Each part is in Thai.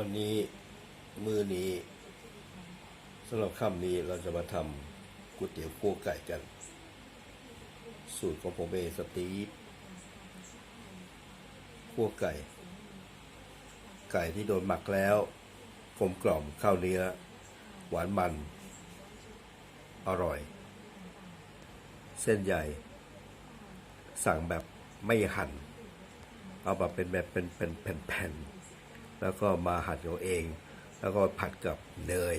วันนี้มือนี้สำหรับค่ำนี้เราจะมาทำก๋วยเตี๋ยวคั่วไก่กัน สูตรของผมเองสตีฟคั่วไก่ ไก่ที่โดนหมักแล้วกลมกล่อมข้าวเนื้อ หวานมัน อร่อย เส้นใหญ่ สั่งแบบไม่หั่น เอาแบบเป็นแบบเป็นเป็นแผ่นๆ แล้วก็มาหั่นเอาเอง แล้วก็ผัดกับเนย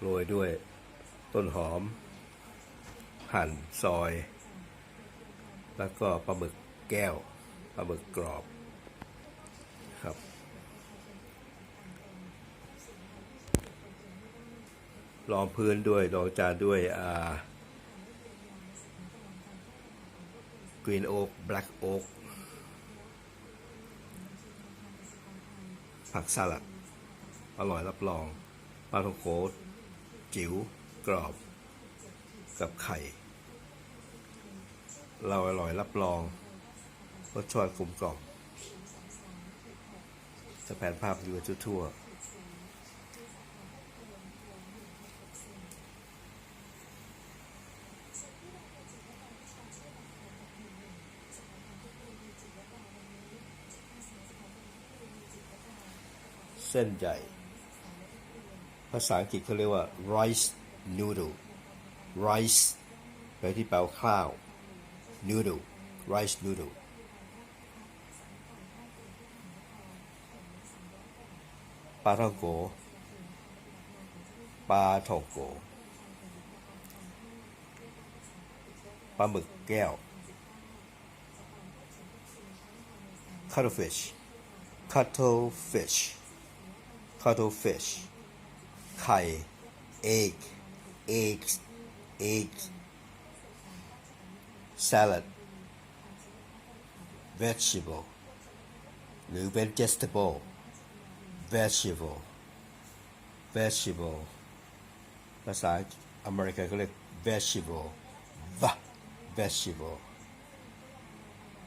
โรยด้วยต้นหอม หั่นซอย แล้วก็ปลาหมึกแก้วปลาหมึกกรอบครับรองพื้นด้วยรองจานด้วยอ่า กรีนโอ๊กแบล็กโอ๊กผักสลัด อร่อยรับรอง ปลาทองโกจิ๋วกรอบ กับไข่ เราอร่อยรับรองรสชาติกลมกล่อมจะแผนภาพอยู่ทั่วๆ เส้นใหญ่ ภาษาอังกฤษเขาเรียกว่า rice noodle rice แปลที่แปลว่าข้าว noodle rice noodle ปลาท่องโก ปลาท่องโก ปลาหมึกแก้ว cuttlefish cuttlefish cuttlefish ไข่ egg eggs eggs salad vegetable หรือ vegetable vegetable vegetable ภาษาอเมริกันก็เรียก vegetable v vegetable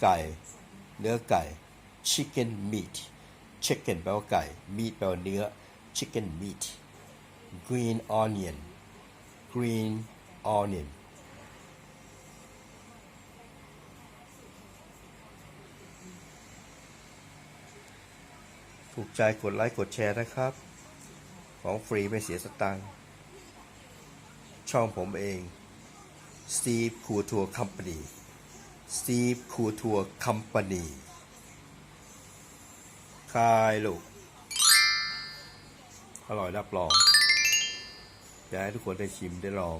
ไก่ เนื้อไก่ chicken meat chicken แปลว่าไก่ meat แปลว่าเนื้อ chicken meat green onion green onion ถูกใจกดไลค์กดแชร์นะครับ ของฟรีไม่เสียสตังค์ช่องผมเอง Steve Couture Company Steve Couture Company คายลูก อร่อยรับรองอยากให้ทุกคนได้ชิมได้ลอง